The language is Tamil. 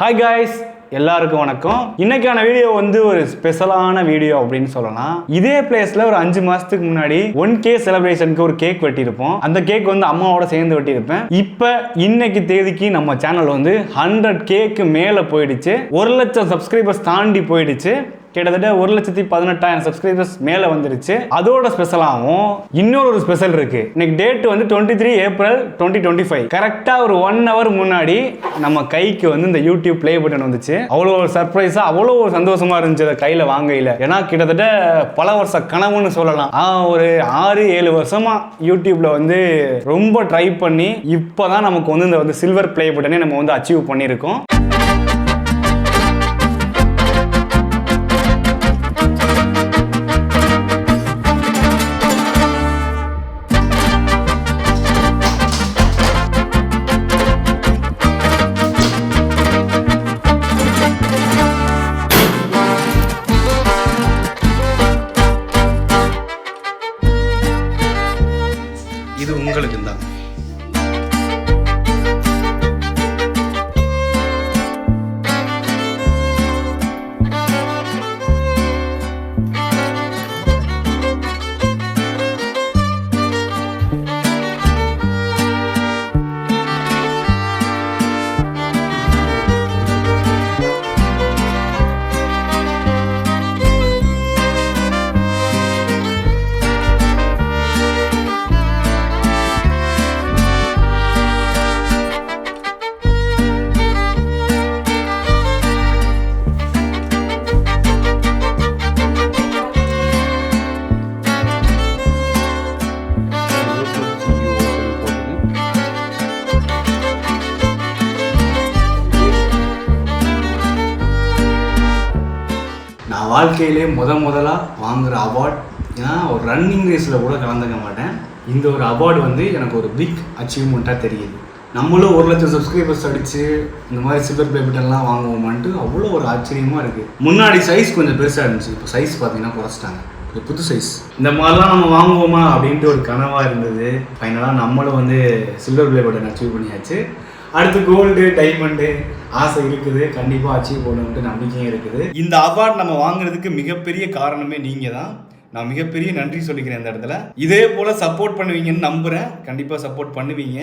ஹாய் காய்ஸ் எல்லாருக்கும் வணக்கம். இன்னைக்கான வீடியோ வந்து ஒரு ஸ்பெஷலான வீடியோ அப்படின்னு சொல்லலாம். இதே பிளேஸ்ல ஒரு அஞ்சு மாசத்துக்கு முன்னாடி ஒன் கே செலிப்ரேஷனுக்கு ஒரு கேக் வெட்டியிருப்போம். அந்த கேக் வந்து அம்மாவோட சேர்ந்து வெட்டியிருப்பேன். இப்போ இன்னைக்கு தேதிக்கு நம்ம சேனல் வந்து ஹண்ட்ரட் கேக்கு மேலே போயிடுச்சு. ஒரு லட்சம் சப்ஸ்கிரைபர்ஸ் தாண்டி போயிடுச்சு. கிட்டத்தட்ட ஒரு லட்சத்தி பதினெட்டாயிரம் சப்ஸ்கிரைபர்ஸ் மேலே வந்துருச்சு. அதோட ஸ்பெஷலாகவும் இன்னொரு ஒரு ஸ்பெஷல் இருக்கு. இன்னைக்கு டேட் வந்து twenty three April twenty twenty five கரெக்டாக ஒரு ஒன் ஹவர் முன்னாடி நம்ம கைக்கு வந்து இந்த யூடியூப் ப்ளே பட்டன் வந்துச்சு. அவ்வளோ ஒரு சர்ப்ரைஸாக அவ்வளோ ஒரு சந்தோஷமா இருந்துச்சு அதை கையில் வாங்கையில். ஏன்னா கிட்டத்தட்ட பல வருஷ கனவுன்னு சொல்லலாம். ஒரு ஆறு ஏழு வருஷமா யூடியூப்ல வந்து ரொம்ப ட்ரை பண்ணி இப்போதான் நமக்கு வந்து இந்த வந்து சில்வர் ப்ளே பட்டனே நம்ம வந்து அச்சீவ் பண்ணியிருக்கோம். இது உங்களுக்கு தான் நான் வாழ்க்கையிலே முத முதலாக வாங்குகிற அவார்ட் ஏன்னா ஒரு ரன்னிங் ரேஸில் கூட கலந்துக்க மாட்டேன். இந்த ஒரு அவார்டு வந்து எனக்கு ஒரு பிக் அச்சீவ்மெண்ட்டாக தெரியுது. நம்மளும் ஒரு லட்சம் சப்ஸ்கிரைபர்ஸ் அடித்து இந்த மாதிரி சில்வர் பேபிட்டெல்லாம் வாங்குவோமான்ட்டு அவ்வளோ ஒரு ஆச்சரியமாக இருக்குது முன்னாடி சைஸ் கொஞ்சம் பெருசாக இருந்துச்சு. இப்போ சைஸ் பார்த்தீங்கன்னா குறைச்சிட்டாங்க. இது புது சைஸ் இந்த மாதிரிலாம் நம்ம வாங்குவோமா அப்படின்ட்டு ஒரு கனவாக இருந்தது. ஃபைனலாக நம்மளும் வந்து சில்வர் பிளே பட்டன் அச்சீவ் பண்ணியாச்சு. அடுத்து கோல்டு டைமண்டு ஆசை இருக்குது. கண்டிப்பாக அச்சீவ் பண்ணணுன்ட்டு நம்பிக்கையும் இருக்குது. இந்த அவார்ட் நம்ம வாங்குறதுக்கு மிகப்பெரிய காரணமே நீங்கள் தான் நான் மிகப்பெரிய நன்றி சொல்லிக்கிறேன் இந்த இடத்துல. இதே போல் சப்போர்ட் பண்ணுவீங்கன்னு நம்புகிறேன் கண்டிப்பாக சப்போர்ட் பண்ணுவீங்க.